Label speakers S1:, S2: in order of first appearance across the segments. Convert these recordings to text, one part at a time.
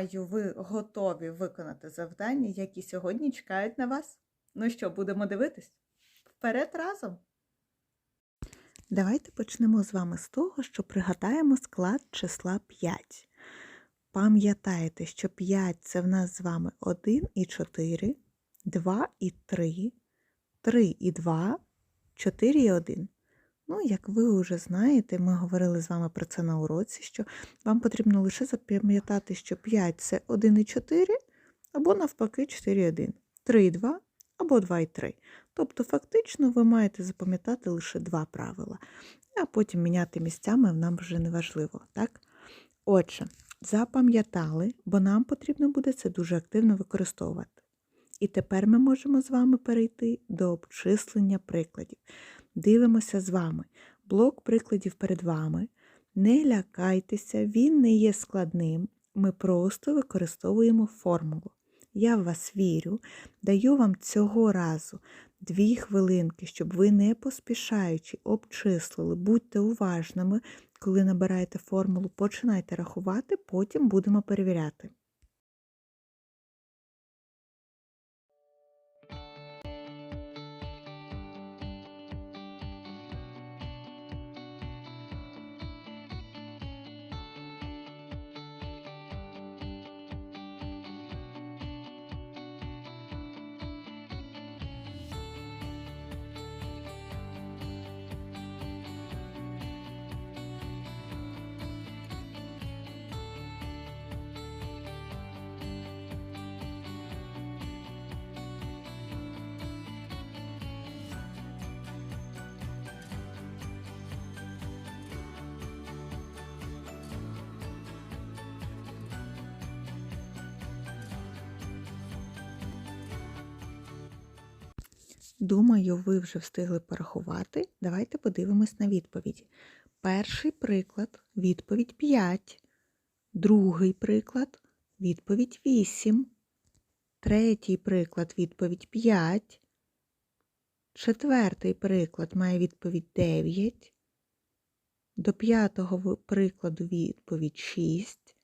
S1: Думаю, ви готові виконати завдання, які сьогодні чекають на вас. Ну що, будемо дивитись? Вперед разом! Давайте почнемо з вами з того, що пригадаємо склад числа 5. Пам'ятаєте, що 5 це в нас з вами 1 і 4, 2 і 3, 3 і 2, 4 і 1. Ну, як ви вже знаєте, ми говорили з вами про це на уроці, що вам потрібно лише запам'ятати, що 5 це 1 і 4, або навпаки 4 і 1, 3 і 2 або 2 і 3. Тобто, фактично, ви маєте запам'ятати лише два правила, а потім міняти місцями нам вже не важливо. Так? Отже, запам'ятали, бо нам потрібно буде це дуже активно використовувати. І тепер ми можемо з вами перейти до обчислення прикладів. Дивимося з вами. Блок прикладів перед вами. Не лякайтеся, він не є складним. Ми просто використовуємо формулу. Я в вас вірю, даю вам цього разу дві хвилинки, щоб ви не поспішаючи обчислили, будьте уважними, коли набираєте формулу, починайте рахувати, потім будемо перевіряти. Думаю, ви вже встигли порахувати. Давайте подивимось на відповіді. Перший приклад відповідь 5. Другий приклад відповідь 8. Третій приклад відповідь 5. Четвертий приклад має відповідь 9. До п'ятого прикладу відповідь 6.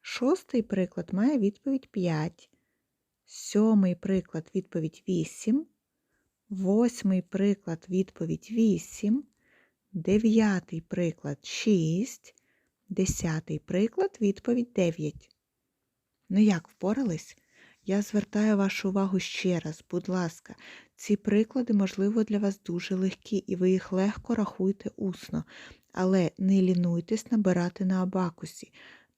S1: Шостий приклад має відповідь 5. Сьомий приклад відповідь 8. Восьмий приклад відповідь 8. Дев'ятий приклад 6. Десятий приклад відповідь 9. Ну як, впорались? Я звертаю вашу увагу ще раз, будь ласка, ці приклади, можливо, для вас дуже легкі, і ви їх легко рахуєте усно, але не лінуйтесь набирати на абакусі,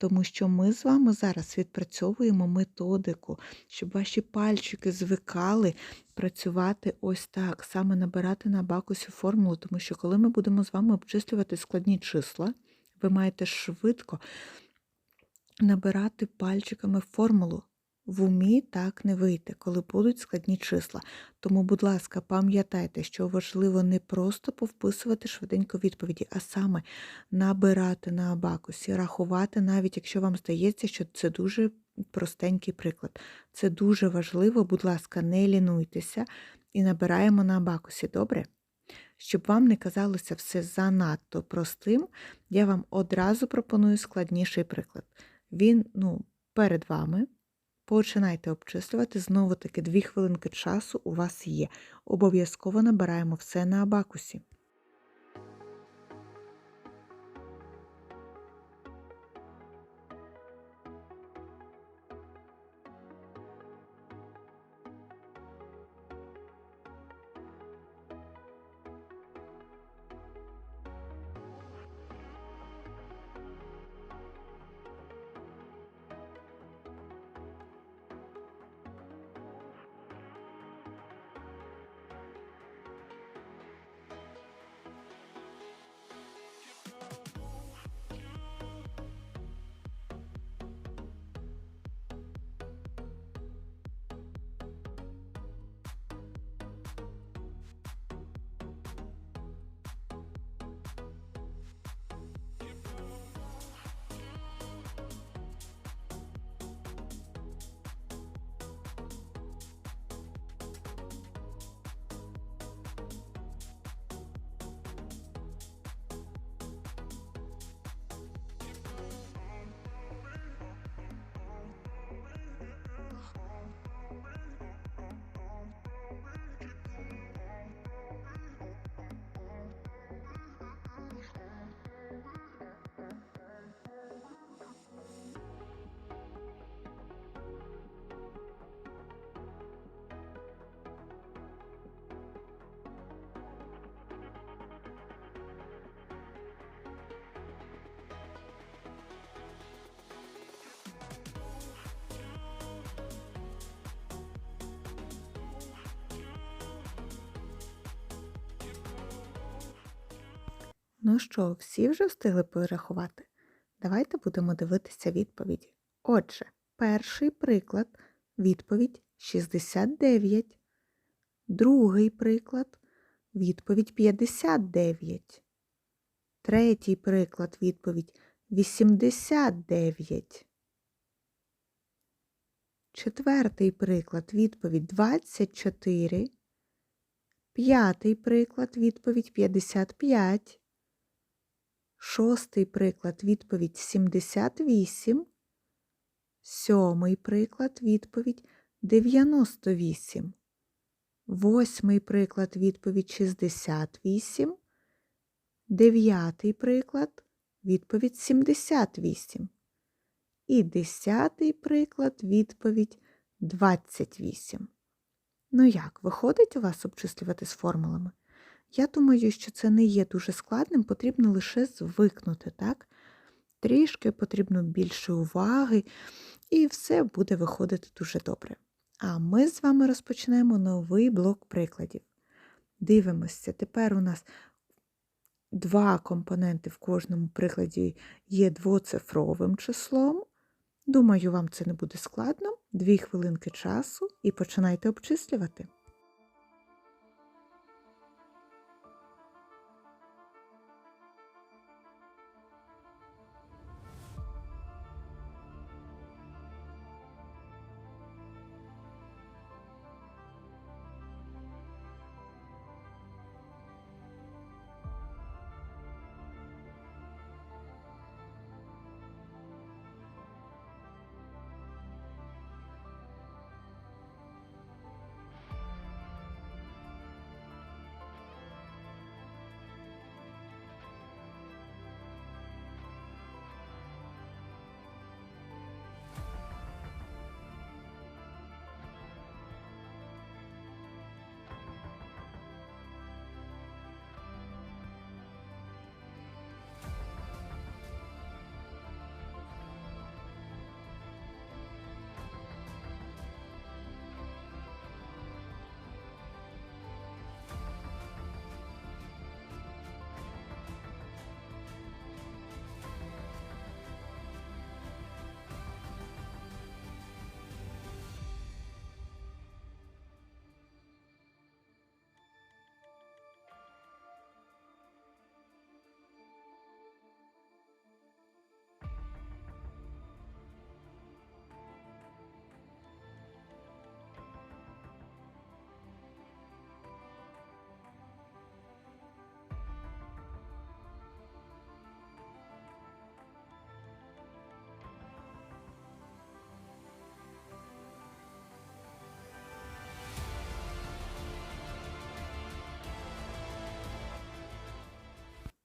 S1: тому що ми з вами зараз відпрацьовуємо методику, щоб ваші пальчики звикали працювати ось так, саме набирати на абакусі формулу, тому що коли ми будемо з вами обчислювати складні числа, ви маєте швидко набирати пальчиками формулу. В умі так не вийде, коли будуть складні числа. Тому, будь ласка, пам'ятайте, що важливо не просто повписувати швиденько відповіді, а саме набирати на абакусі, рахувати, навіть якщо вам здається, що це дуже простенький приклад. Це дуже важливо, будь ласка, не лінуйтеся і набираємо на абакусі, добре? Щоб вам не казалося все занадто простим, я вам одразу пропоную складніший приклад. Він ну, перед вами. Починайте обчислювати, знову таки дві хвилинки часу у вас є. Обов'язково набираємо все на абакусі. Ну що, всі вже встигли порахувати? Давайте будемо дивитися відповіді. Отже, перший приклад відповідь 69. Другий приклад відповідь 59. Третій приклад відповідь 89. Четвертий приклад відповідь 24. П'ятий приклад відповідь 55. Шостий приклад відповідь 78. Сьомий приклад відповідь 98. Восьмий приклад відповідь 68. Дев'ятий приклад відповідь 78. І десятий приклад відповідь 28. Ну як, виходить у вас обчислювати з формулами? Я думаю, що це не є дуже складним, потрібно лише звикнути, так? Трішки потрібно більше уваги, і все буде виходити дуже добре. А ми з вами розпочнемо новий блок прикладів. Дивимося, тепер у нас два компоненти в кожному прикладі є двоцифровим числом. Думаю, вам це не буде складно. Дві хвилинки часу і починайте обчислювати.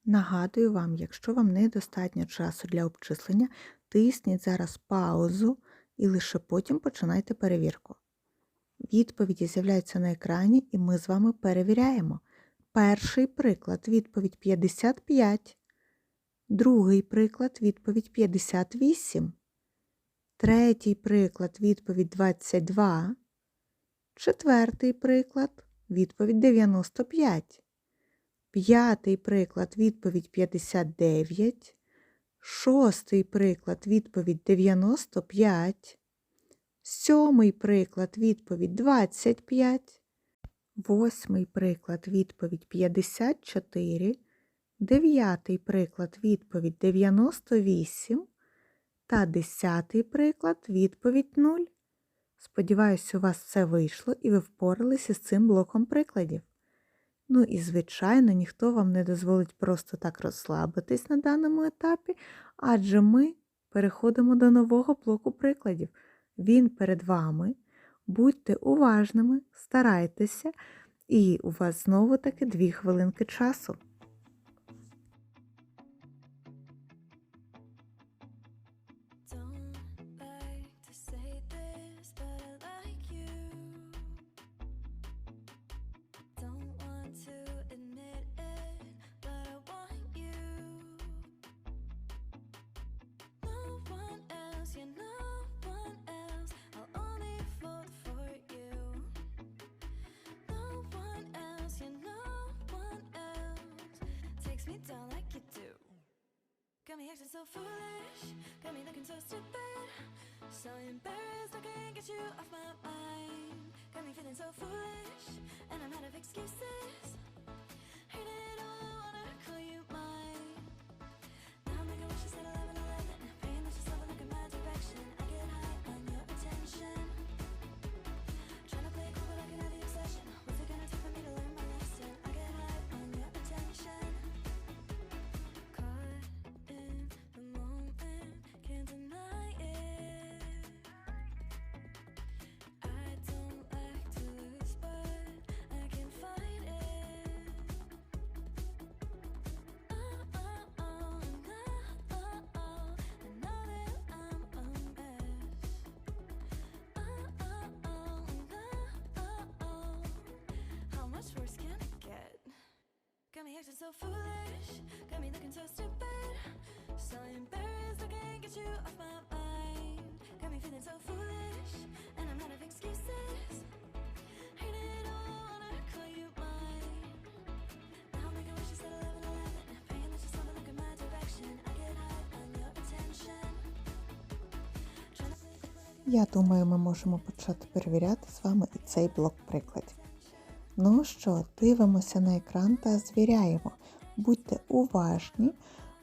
S1: Нагадую вам, якщо вам недостатньо часу для обчислення, тисніть зараз паузу і лише потім починайте перевірку. Відповіді з'являються на екрані, і ми з вами перевіряємо. Перший приклад відповідь 55. Другий приклад відповідь 58. Третій приклад відповідь 22. Четвертий приклад відповідь 95. П'ятий приклад відповідь 59. Шостий приклад відповідь 95. Сьомий приклад відповідь 25. Восьмий приклад відповідь 54. Дев'ятий приклад відповідь 98. Та десятий приклад відповідь 0. Сподіваюсь, у вас все вийшло і ви впоралися з цим блоком прикладів. Ну і, звичайно, ніхто вам не дозволить просто так розслабитись на даному етапі, адже ми переходимо до нового блоку прикладів. Він перед вами. Будьте уважними, старайтеся, і у вас знову таки дві хвилинки часу.
S2: down like you do. Got me acting so foolish, got me looking so stupid. So embarrassed, I can't get you off my mind. Got me feeling so foolish, and I'm out of excuses. Got me acting so foolish, got me looking so stupid. So embarrassed I can't get you off my mind. Got me feeling so foolish, and I'm out of excuses. Hate it all, wanna call you mine. Now I'm making wishes at 11 11. Praying that you're slowly look in my direction. I get high on your attention. I
S1: Я думаю, ми можемо почати перевіряти з вами і цей блок прикладів. Ну що, дивимося на екран та звіряємо. Будьте уважні,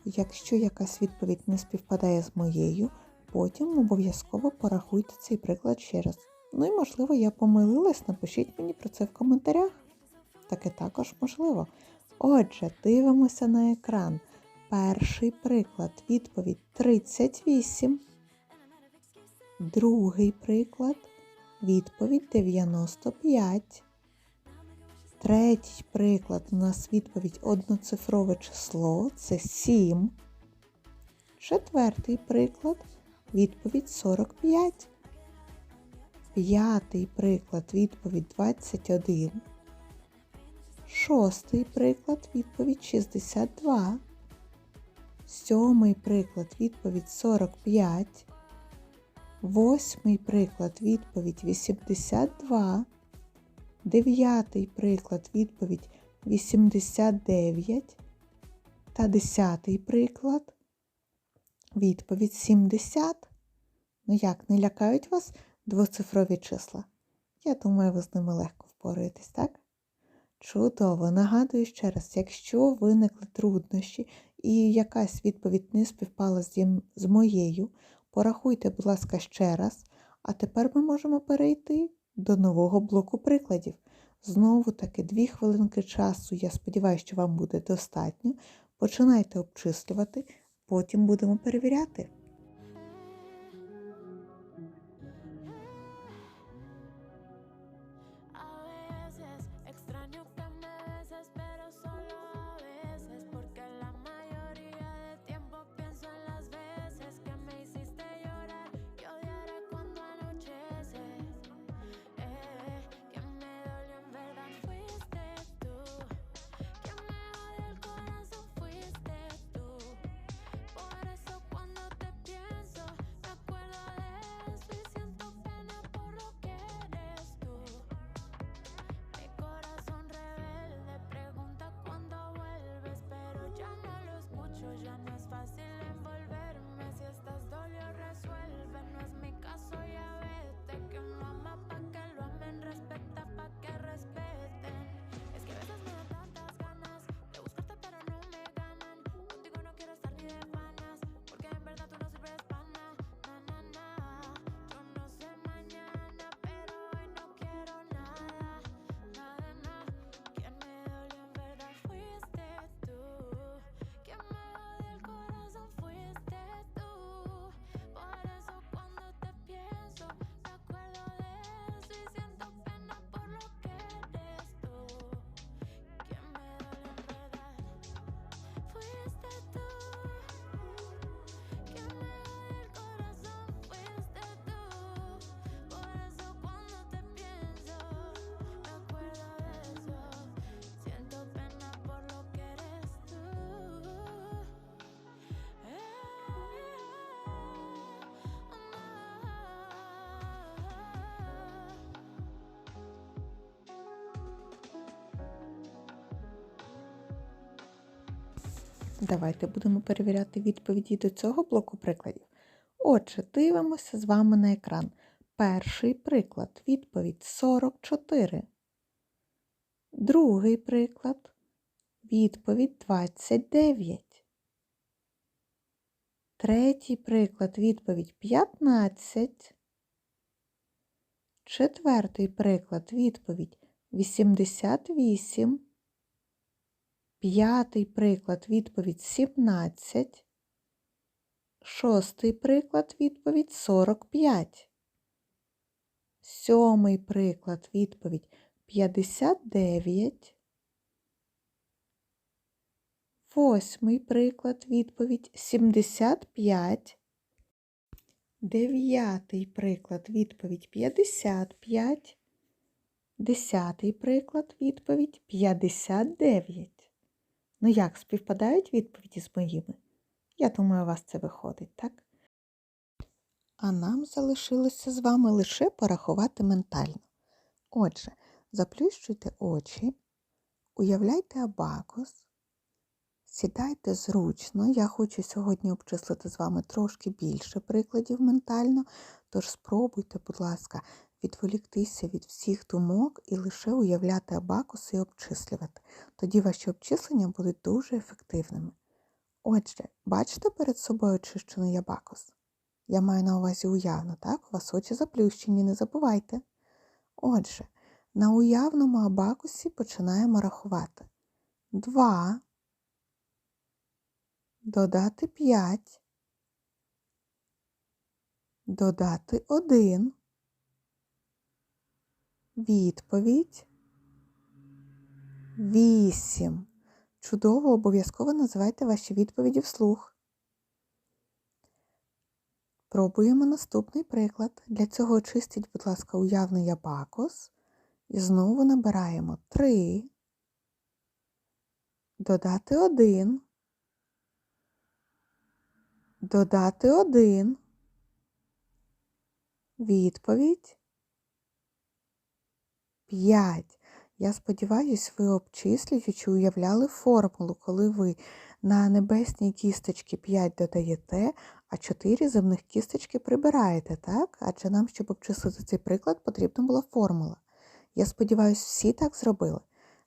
S1: якщо якась відповідь не співпадає з моєю, потім обов'язково порахуйте цей приклад ще раз. Ну і можливо, я помилилась, напишіть мені про це в коментарях. Таке також можливо. Отже, дивимося на екран. Перший приклад. Відповідь 38. Другий приклад. Відповідь 95. Третій приклад у нас відповідь одноцифрове число це 7. Четвертий приклад відповідь 45. П'ятий приклад відповідь 21. Шостий приклад відповідь 62. Сьомий приклад відповідь 45. Восьмий приклад відповідь 82. Дев'ятий приклад відповідь 89. Та десятий приклад відповідь 70. Ну як, не лякають вас двоцифрові числа? Я думаю, ви з ними легко впораєтесь, так? Чудово! Нагадую ще раз, якщо виникли труднощі і якась відповідь не співпала з, моєю, порахуйте, будь ласка, ще раз. А тепер ми можемо перейти до нового блоку прикладів. Знову таки дві хвилинки часу. Я сподіваюся, що вам буде достатньо. Починайте обчислювати, потім будемо перевіряти. Давайте будемо перевіряти відповіді до цього блоку прикладів. Отже, дивимося з вами на екран. Перший приклад. Відповідь 44. Другий приклад. Відповідь 29. Третій приклад. Відповідь 15. Четвертий приклад. Відповідь 88. П'ятий приклад. Відповідь 17. Шостий приклад. Відповідь 45. Сьомий приклад. Відповідь 59. Восьмий приклад. Відповідь 75. Дев'ятий приклад. Відповідь 55. Десятий приклад. Відповідь 59. Ну як, співпадають відповіді з моїми? Я думаю, у вас це виходить, так? А нам залишилося з вами лише порахувати ментально. Отже, заплющуйте очі, уявляйте абакус, сідайте зручно. Я хочу сьогодні обчислити з вами трошки більше прикладів ментально, тож спробуйте, будь ласка, відволіктися від всіх думок і лише уявляти абакус і обчислювати. Тоді ваші обчислення будуть дуже ефективними. Отже, бачите перед собою очищений абакус? Я маю на увазі уявно, так? У вас очі заплющені, не забувайте. Отже, на уявному абакусі починаємо рахувати. 2, додати 5, додати 1, відповідь 8. Чудово, обов'язково називайте ваші відповіді вслух. Пробуємо наступний приклад. Для цього очистіть, будь ласка, уявний абакус. І знову набираємо 3, додати 1, додати 1, відповідь 5. Я сподіваюсь, ви обчислюючи уявляли формулу, коли ви на небесній кісточці 5 додаєте, а 4 земних кісточки прибираєте, так? Адже нам, щоб обчислити цей приклад, потрібна була формула. Я сподіваюся, всі так зробили.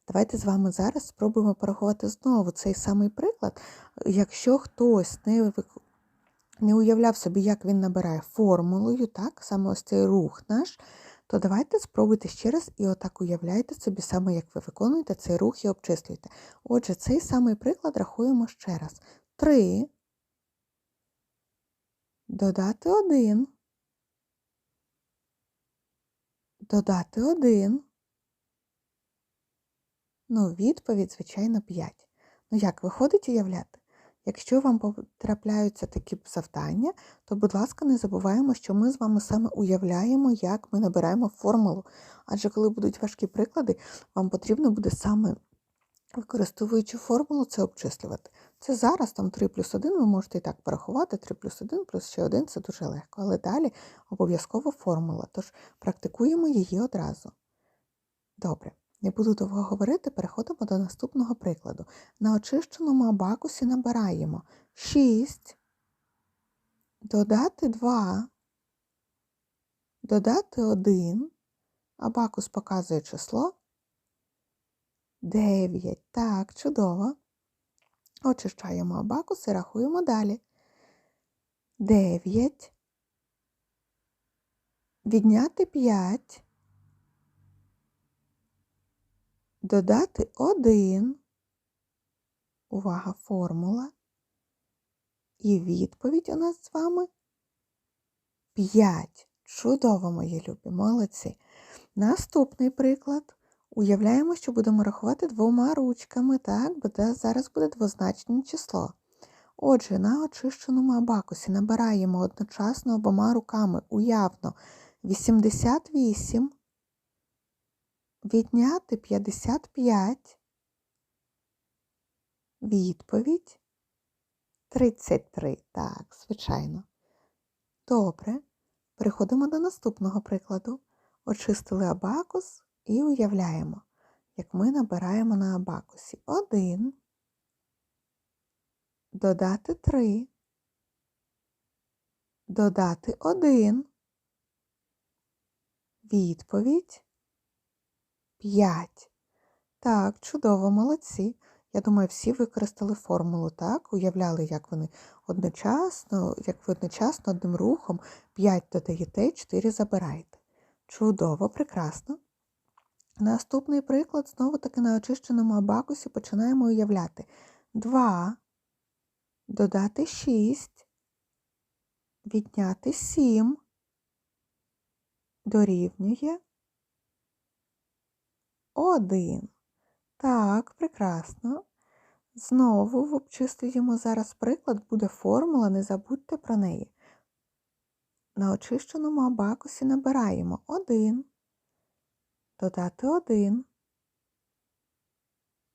S1: Давайте з вами зараз спробуємо порахувати знову цей самий приклад. Якщо хтось не, не уявляв собі, як він набирає формулою, так, саме ось цей рух наш, то давайте спробуйте ще раз і отак уявляйте собі саме, як ви виконуєте цей рух і обчислюєте. Отже, цей самий приклад рахуємо ще раз. 3, додати 1, додати 1. Ну, відповідь, звичайно, 5. Ну як, виходить уявляти? Якщо вам потрапляються такі завдання, то, будь ласка, не забуваємо, що ми з вами саме уявляємо, як ми набираємо формулу. Адже коли будуть важкі приклади, вам потрібно буде саме, використовуючи формулу, це обчислювати. Це зараз там 3 плюс 1, ви можете і так порахувати, 3 плюс 1 плюс ще 1 це дуже легко. Але далі обов'язково формула, тож практикуємо її одразу. Добре. Не буду довго говорити, переходимо до наступного прикладу. На очищеному абакусі набираємо 6, додати 2, додати 1, абакус показує число 9. Так, чудово. Очищаємо абакус і рахуємо далі. 9, відняти 5, додати 1. Увага, формула. І відповідь у нас з вами 5. Чудово, мої любі, молодці. Наступний приклад. Уявляємо, що будемо рахувати двома ручками, так, бо де зараз буде двозначне число. Отже, на очищеному абакусі набираємо одночасно обома руками уявно 88, відняти 55, відповідь 33. Так, звичайно. Добре. Переходимо до наступного прикладу. Очистили абакус і уявляємо, як ми набираємо на абакусі 1, Додати 3. Додати 1. Відповідь 5. Так, чудово, молодці. Я думаю, всі використали формулу, так? Уявляли, як вони одночасно, як ви одночасно одним рухом 5 додаєте, 4 забираєте. Чудово, прекрасно. Наступний приклад знову таки на очищеному абакусі починаємо уявляти. 2, додати 6, відняти 7, дорівнює 1. Так, прекрасно. Знову обчислюємо зараз приклад, буде формула, не забудьте про неї. На очищеному абакусі набираємо 1, додати 1,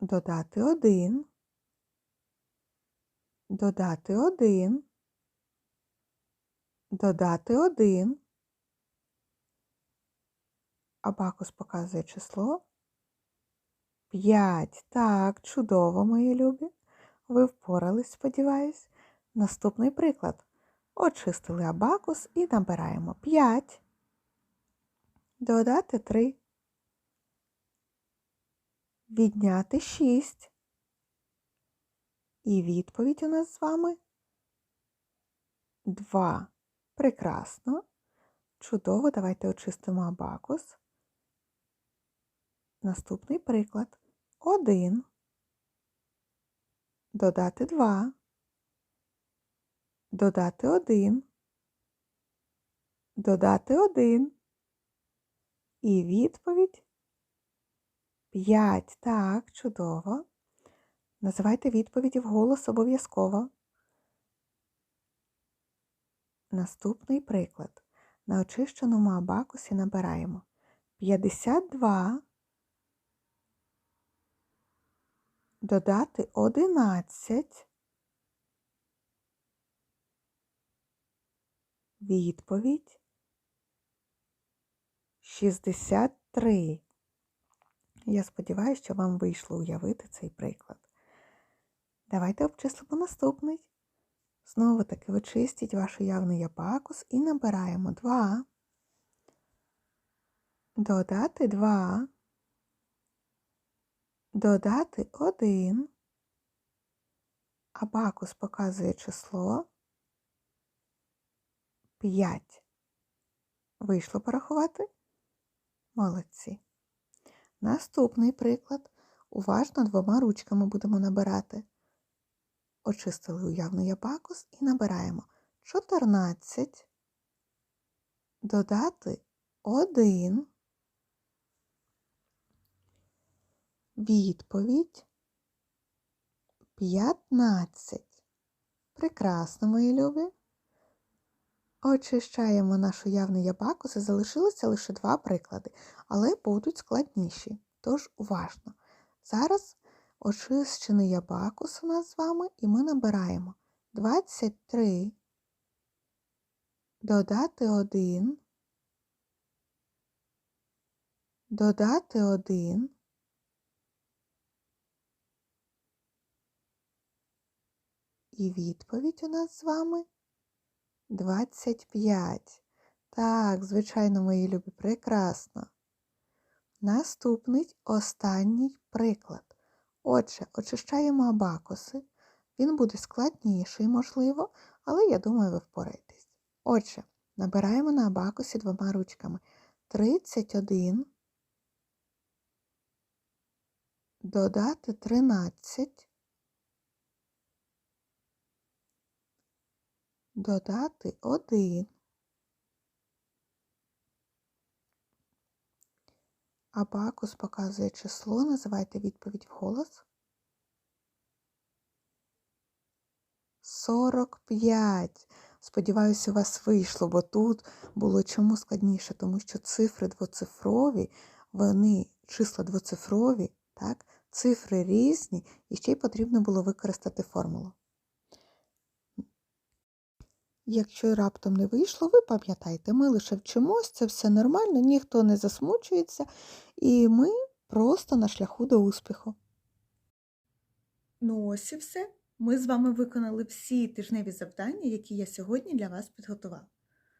S1: додати 1, додати 1, додати 1. Абакус показує число 5. Так, чудово, мої любі. Ви впорались, сподіваюсь. Наступний приклад. Очистили абакус і набираємо 5. Додати 3. Відняти 6. І відповідь у нас з вами 2. Прекрасно. Чудово, давайте очистимо абакус. Наступний приклад. 1. Додати 2. Додати 1. Додати 1. І відповідь 5. Так, чудово. Називайте відповіді вголос обов'язково. Наступний приклад. На очищеному абакусі набираємо 52. Додати 11. Відповідь 63. Я сподіваюся, що вам вийшло уявити цей приклад. Давайте обчислимо наступний. Знову таки очистіть ваш уявний абакус і набираємо 2. Додати 2. Додати 1. Абакус показує число 5. Вийшло порахувати? Молодці. Наступний приклад. Уважно двома ручками будемо набирати. Очистили уявний абакус і набираємо 14. Додати 1. Відповідь 15. Прекрасно, мої любі. Очищаємо наш уявний абакус і залишилося лише два приклади, але будуть складніші, тож уважно. Зараз очищений абакус у нас з вами, і ми набираємо 23, додати 1, додати 1, і відповідь у нас з вами 25. Так, звичайно, мої любі, прекрасно. Наступний останній приклад. Отже, очищаємо абакуси. Він буде складніший, можливо, але я думаю, ви впораєтесь. Отже, набираємо на абакусі двома ручками 31, додати 13, додати 1, Абакус показує число, називайте відповідь вголос. 45. Сподіваюся, у вас вийшло, бо тут було чому складніше, тому що цифри двоцифрові, вони числа двоцифрові, так? цифри різні, і ще й потрібно було використати формулу. Якщо раптом не вийшло, ви пам'ятайте, ми лише вчимось, це все нормально, ніхто не засмучується, і ми просто на шляху до успіху. Ну ось і все. Ми з вами виконали всі тижневі завдання, які я сьогодні для вас підготувала.